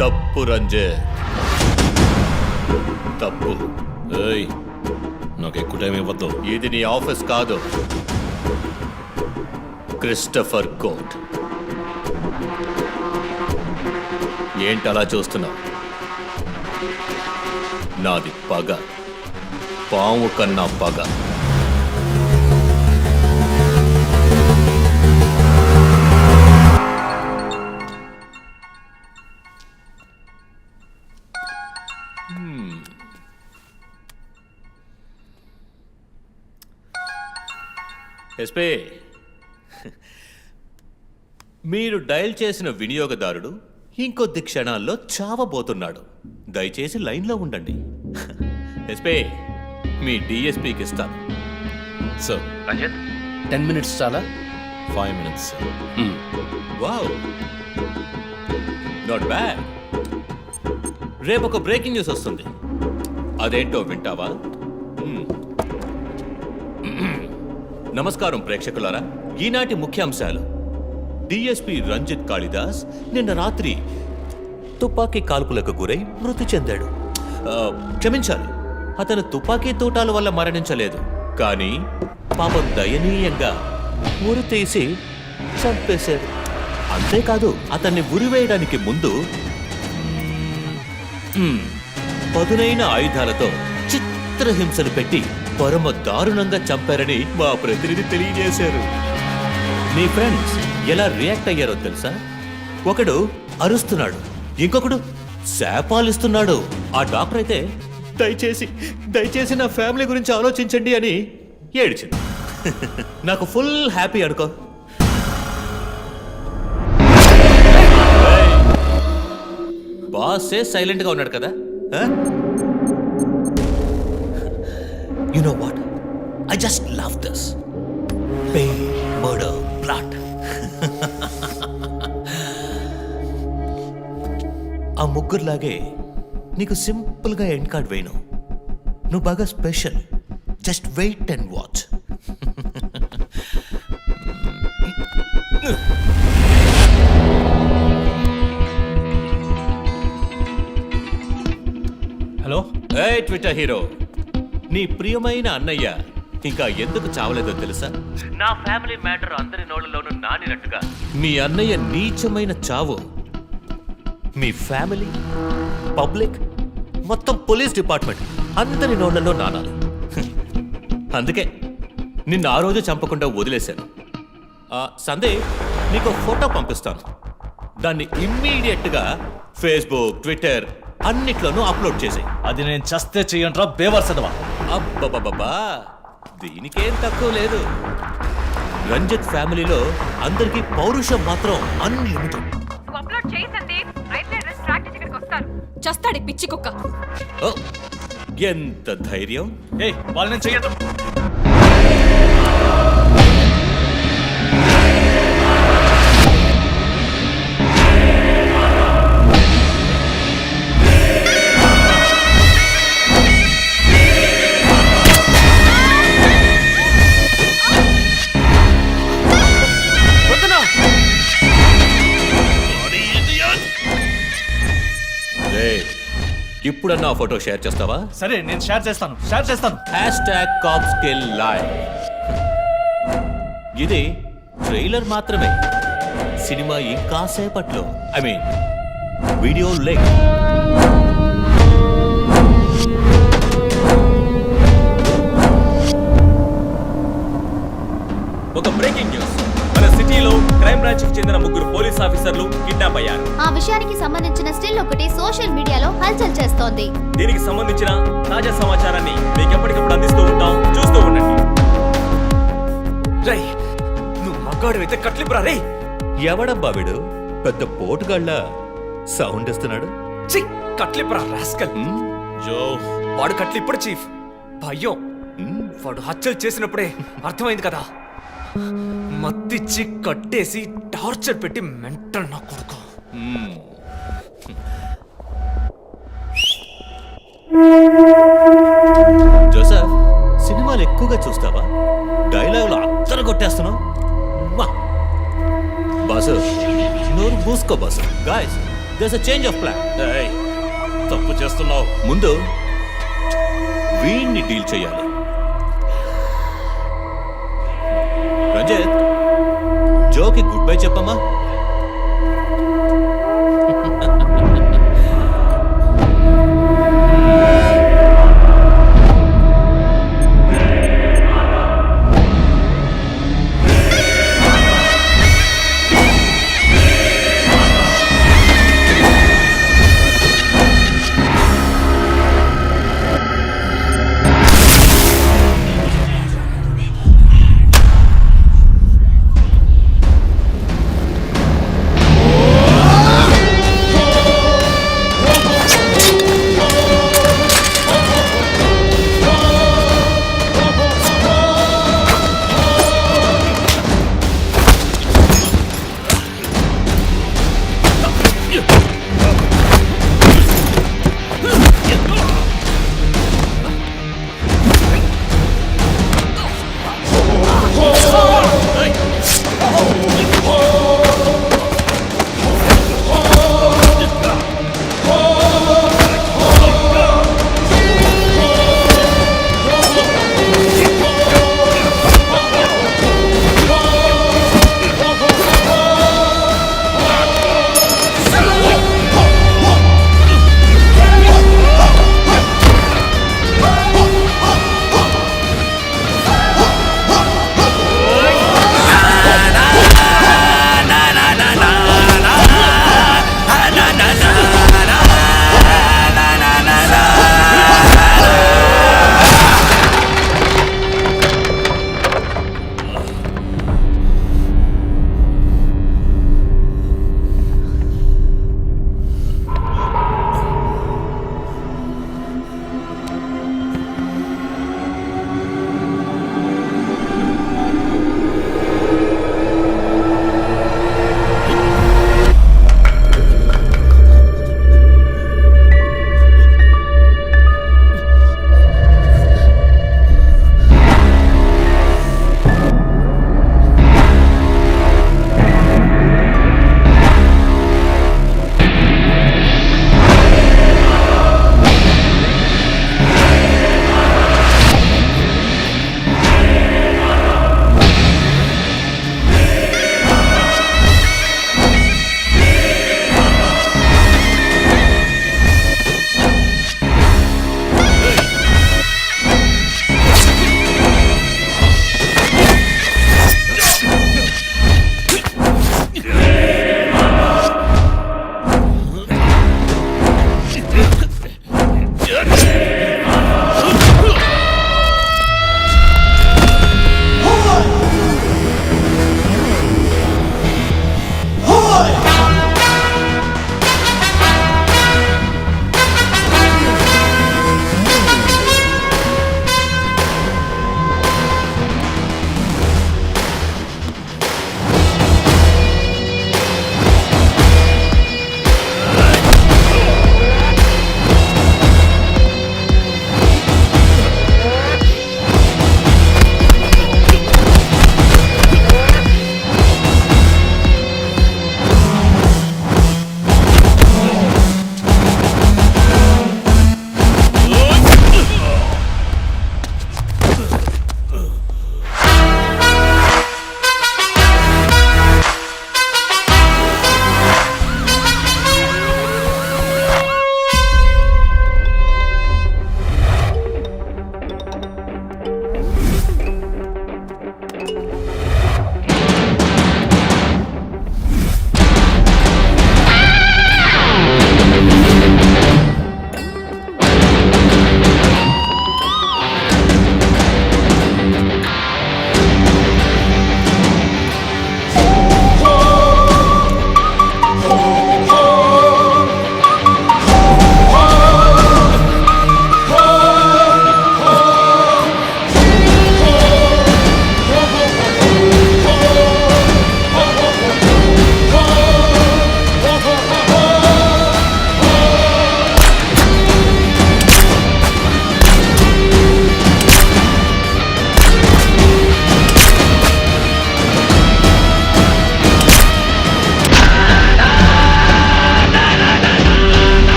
తప్పు రంజిత్. తప్పు. ఏయ్ నాకు ఎక్కువ టైం ఇవ్వద్దు. ఇది నీ ఆఫీస్ కాదు. Christopher coat. ఏంటి అలా చూస్తున్నావు? నాది పగ. పాము కన్నా పగ. ఎస్పే. మీరు డయల్ చేసిన వినియోగదారుడు ఇంకొద్ది క్షణాల్లో చావబోతున్నాడు. దయచేసి లైన్లో ఉండండి. ఎస్పే మీ డిఎస్పీకి ఇస్తాను. సార్. రంజిత్. టెన్ మినిట్స్ చాలా? Five minutes wow. Not bad. రేపు ఒక బ్రేకింగ్ న్యూస్ వస్తుంది. అదేంటో వింటావా. నమస్కారం ప్రేక్షకులారా. ఈనాటి ముఖ్యాంశాలు. డిఎస్పి రంజిత్ కాళిదాస్ నిన్న రాత్రి తుపాకీ కాల్పులకు గురై మృతి చెందాడు. క్షమించాలి. అతను తుపాకీ తూటాల వల్ల మరణించలేదు. కానీ పాపం దయనీయంగా ఉరి తీసి చంపేశాడు. అంతేకాదు అతన్ని ఉరివేయడానికి ముందు పదునైన ఆయుధాలతో చిత్రహింసలు పెట్టి పరమ దారుణంగా చంపారని మా ప్రతినిధి తెలియజేశారు. మీ ఫ్రెండ్స్ ఎలా రియాక్ట్ అయ్యారో తెలుసా? ఒకడు అరుస్తున్నాడు ఇంకొకడు శాపాలిస్తున్నాడు. ఆ డాక్టర్ అయితే దయచేసి దయచేసి నా ఫ్యామిలీ గురించి ఆలోచించండి అని ఏడిచింది. నాకు ఫుల్ హ్యాపీ అనుకో. బాసే సైలెంట్గా ఉన్నాడు కదా you know what I just love this pay murder plot ఆ ముగ్గురులాగే నీకు సింపుల్గా ఎండ్ కార్డ్ వేయను. నువ్వు బాగా special just wait and watch hello A Twitter hero నీ ప్రియమైన అన్నయ్య ఇంకా ఎందుకు చావలేదో తెలుసా? నా ఫ్యామిలీ మ్యాటర్ అందరి నోళ్ళలోనూ నానినట్టుగా. మీ అన్నయ్య నీచమైన చావు. మీ ఫ్యామిలీ పబ్లిక్ మొత్తం పోలీస్ డిపార్ట్మెంట్ అందరి నోళ్ళలో నానాలి. అందుకే నిన్ను ఆ రోజు చంపకుండా వదిలేశాను. ఆ, సందే నీకు ఫోటో పంపిస్తాను. దాన్ని ఇమ్మీడియట్గా ఫేస్బుక్ ట్విట్టర్ అన్నిట్లోనూ అప్లోడ్ చేసేయి. అది నేను చస్తే చెయ్యంట్రా బేవర్సదవా. అబ్బబ్బబ్బా దీనికేం తక్కువ లేదు. రంజిత్ ఫ్యామిలీలో అందరికీ పౌరుషం మాత్రం అన్లిమిటెడ్. నువ్వు అప్లోడ్ చేయి సందీప్ అయితే అడ్రస్ ట్రాక్ చేసి ఇక్కడికి వస్తాను. చస్తాడు ఈ పిచ్చి కుక్క. ఓ ఎంత ధైర్యం. ఏ వాళ్ళని చెయ్యదు ఇప్పుడన్నా ఫోటో షేర్ చేస్తావా? సరే నేను షేర్ చేస్తాను. షేర్ చేస్తాను. Hashtag cop skill live ఇది ట్రైలర్ మాత్రమే. సినిమా ఇంకాసేపట్లో ఐ మీన్ వీడియో లేక్. ఒక బ్రేకింగ్ క్రైమ్ బ్రాంచ్కి చెందిన ముగ్గురు పోలీస్ ఆఫీసర్లు కిడ్నాప్ అయ్యారు. ఆ విషయానికి సంబంధించిన స్టిల్ ఒకటి సోషల్ మీడియాలో హల్చల్ చేస్తోంది. దీనికి సంబంధించిన తాజా సమాచారాన్ని మీకు ఎప్పటికప్పుడు అందిస్తూ ఉంటాం. చూస్తూ ఉండండి. రై నువ్వు మగ్గాడు అయితే కట్లిపురా రే ఎవడబ్బా వీడు? పెద్ద పోటుగాళ్ళ సౌండ్ ఇస్తున్నాడు. చి కట్లిపురా రాస్కల్? జో వాడు కట్లిప్పుడు చీఫ్. భయం? వాడు హత్యలు చేసినప్పుడే అర్థమైంది కదా. మత్తిచ్చి కట్టేసి టార్చర్ పెట్టి మెంటల్ నా కొడుకు. జోసఫ్ సినిమాలు ఎక్కువగా చూస్తావా? డైలాగులు అత్తరు కొట్టేస్తున్నావు? వా. బాసు నోరు మూసుకో boss. Guys there's a change of plan ఏయ్, తప్పు చేస్తున్నావు. ముందు వీణ్ణి డీల్ చేయాలి. జోకి గుడ్ బై చెప్పమ్మా.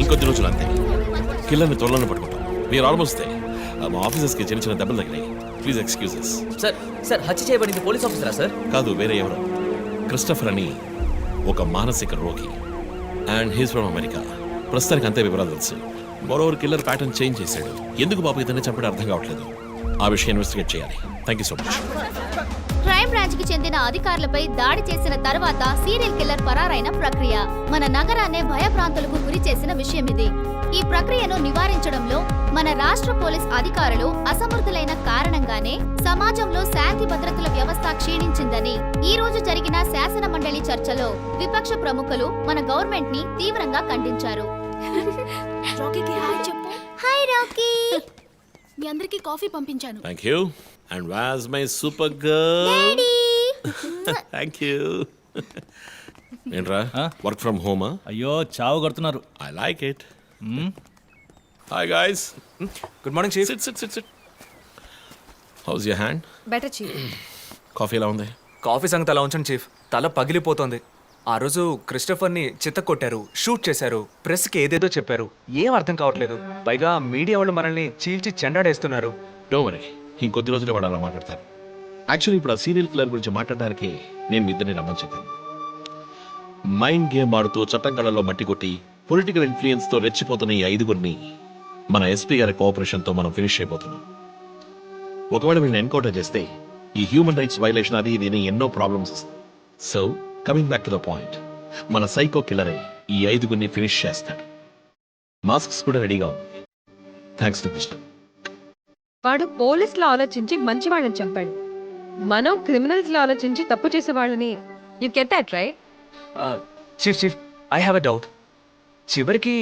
ఇంకొద్ది రోజులు అంతే. కిల్లర్ని త్వరలోనే పట్టుకుంటాం. మీరు ఆల్మోస్ట్ మా ఆఫీసర్స్కి చిన్న చిన్న దెబ్బలు తగినాయి ప్లీజ్ ఎక్స్క్యూజెస్ సార్ సార్ హత్య చేయబడింది పోలీస్ ఆఫీసరా సార్? కాదు వేరే ఎవరు. క్రిస్టఫర్ అని ఒక మానసిక రోగి. అండ్ హీస్ ఫ్రమ్ అమెరికా ప్రస్తుతానికి అంతే వివరాలు తెలుసు. మరోవర్ కిల్లర్ ప్యాటర్న్ చేంజ్ చేశాడు. ఎందుకు బాబు ఇతన్ని చంపడం అర్థం కావట్లేదు? ఆ విషయం ఇన్వెస్టిగేట్ చేయాలి. Thank you so much crime బ్రాంచ్కి చెందిన అధికారులపై దాడి చేసిన తర్వాత సీరియల్ కిల్లర్ పరారైన ప్రక్రియ. మన నగరాన్నే భయభ్రాంతులకు గురి చేసిన విషయం ఇది. ఈ ప్రక్రియను నివారించడంలో మన రాష్ట్ర పోలీస్ అధికారులు అసమర్థులైన కారణంగానే సమాజంలో శాంతి భద్రతల వ్యవస్థ క్షీణించిందని ఈ రోజు జరిగిన శాసన మండలి చర్చలో విపక్ష ప్రముఖులు మన గవర్నమెంట్ని తీవ్రంగా ఖండించారు. Hi Rocky. మీ అందరికి కాఫీ పంపించాను. Thank you and was my super girl thank you ఏంట్రా? వర్క్ ఫ్రమ్ హోమా అయ్యో చావు కొడుతున్నారు. I like it hi guys good morning chief sit sit sit sit how's your hand better చీ కాఫీ ఎలా ఉంది? కాఫీ సంగతి అలా ఉంచండి చీఫ్ తల పగిలిపోతోంది. ఆ రోజు క్రిస్టఫర్ని చిత్త కొట్టారు షూట్ చేశారు ప్రెస్కి ఏదేదో చెప్పారు. ఏం అర్థం కావట్లేదు. పైగా మీడియా వాళ్ళు మనల్ని చీల్చి చెండాడేస్తున్నారు. డో ఇంకొద్ది రోజులు వాడు అలా మాట్లాడతారు. యాక్చువల్లీ ఇప్పుడు ఆ సీరియల్ కిల్లర్ గురించి మాట్లాడడానికి నేను మీ ఇద్దరిని రమ్మని చెప్పాను మైండ్ గేమ్ ఆడుతూ చట్టం మట్టి కొట్టి పొలిటికల్ ఇన్ఫ్లుయెన్స్తో రెచ్చిపోతున్న ఈ ఐదుగురిని మన ఎస్పీ గారి కోఆపరేషన్తో మనం ఫినిష్ అయిపోతున్నాం. ఒకవేళ వీళ్ళని ఎన్కౌంటర్ చేస్తే ఈ హ్యూమన్ రైట్స్ వైలేషన్ అది ఇది ఎన్నో problems so coming back to the point మన సైకో కిల్లరే ఈ ఐదుగురిని ఫినిష్ చేస్తాడు. మాస్క్స్ కూడా రెడీగా ఉంది థ్యాంక్స్ టు కృష్ణ వాడు పోలీసులు ఆలోచించి మంచి వాళ్ళని చంపాడు. మనం క్రిమినల్స్లో ఆలోచించి తప్పు చేసే వాళ్ళని you get that right chief chief I have a doubt చివరికి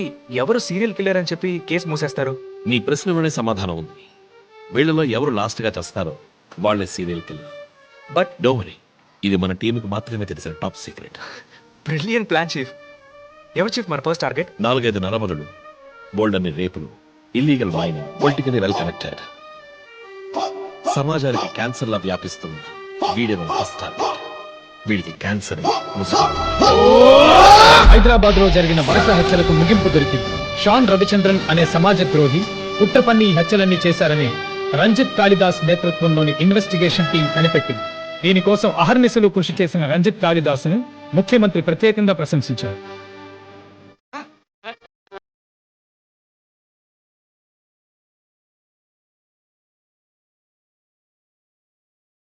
ఎవరు సీరియల్ కిల్లర్ అని చెప్పి కేసు మూసేస్తారు? నీ ప్రశ్నలోనే సమాధానం ఉంది. వీళ్ళలో ఎవరు లాస్ట్గా చేస్తారో వాళ్ళే సీరియల్ కిల్లర్ బట్ డోమరీ ఇది మన టీంకి మాత్రమే తెలిసిన top secret brilliant plan chief. ఎవరు చీఫ్ మన ఫస్ట్ టార్గెట్ నాలుగైదు నరమరులు బోల్డ్ అనే రేపులు illegal mining politically well connected సమాజానికి క్యాన్సర్ లా వ్యాపిస్తుంది వీడియో ఫస్ట్ టార్గెట్ వీడికి క్యాన్సర్ హైదరాబాద్లో జరిగిన వరుస హత్యలకు ముగింపు దొరికింది. షాన్ రవిచంద్రన్ అనే సమాజ ద్రోహి కుట్రపన్ని ఈ హత్యలన్నీ చేశారని రంజిత్ కాళిదాస్ నేతృత్వంలోని ఇన్వెస్టిగేషన్ టీం కనిపెట్టింది. దీనికోసం అహర్నిశలు కృషి చేసిన రంజిత్ కాళిదాసును ముఖ్యమంత్రి ప్రత్యేకంగా ప్రశంసించారు.